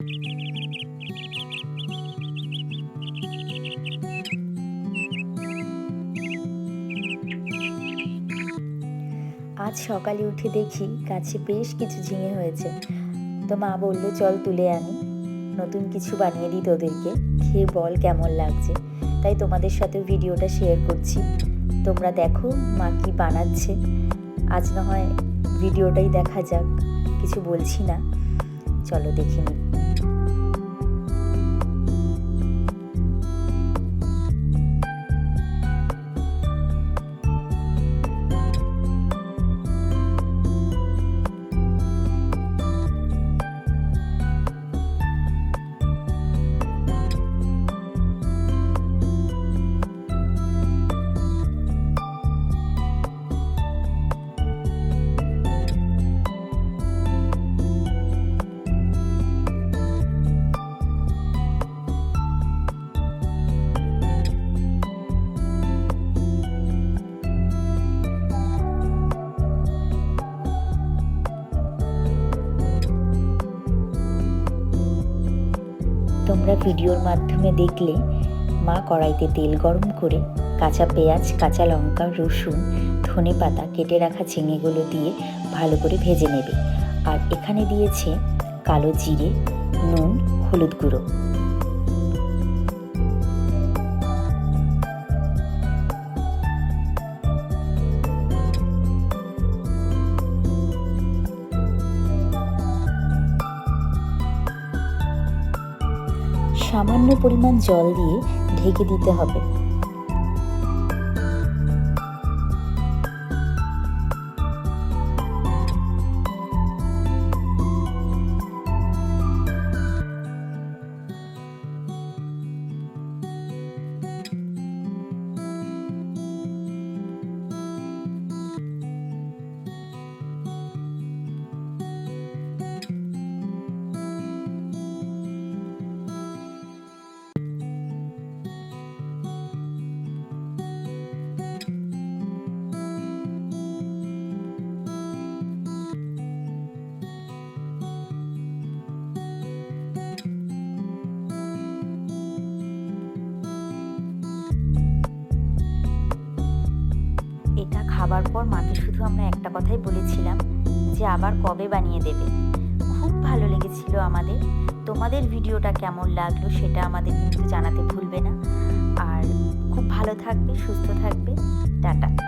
আজ সকালে উঠে দেখি গাছে বেশ কিছু ঝিঙে হয়েছে। তো মা বলল, চল তুলে আনি। নতুন কিছু বানিয়ে দিই তোদেরকে। খেয়ে বল কেমন লাগছে? তাই তোমাদের সাথে ভিডিওটা শেয়ার করছি। তোমরা দেখো মা কি বানাচ্ছে। আজ না হয় ভিডিওটাই দেখা যাক। কিছু বলছি না। চলো দেখে তোমরা ভিডিওর মাধ্যমে দেখলে, মা কড়াইতে তেল গরম করে কাঁচা পেঁয়াজ, কাঁচা লঙ্কা, রসুন, ধনে পাতা কেটে রাখা ঝিঙেগুলো দিয়ে ভালো করে ভেজে নেবে। আর এখানে দিয়েছে কালো জিরে, নুন, হলুদ গুঁড়ো। সামান্য পরিমাণ জল দিয়ে ঢেকে দিতে হবে। খাবার পর মাকে শুধু আমরা একটা কথাই বলেছিলাম যে আবার কবে বানিয়ে দেবে। খুব ভালো লেগেছিল আমাদের। তোমাদের ভিডিওটা কেমন লাগল সেটা আমাদের কিন্তু জানাতে ভুলবে না। আর খুব ভালো থাকবে, সুস্থ থাকবে। টাটা।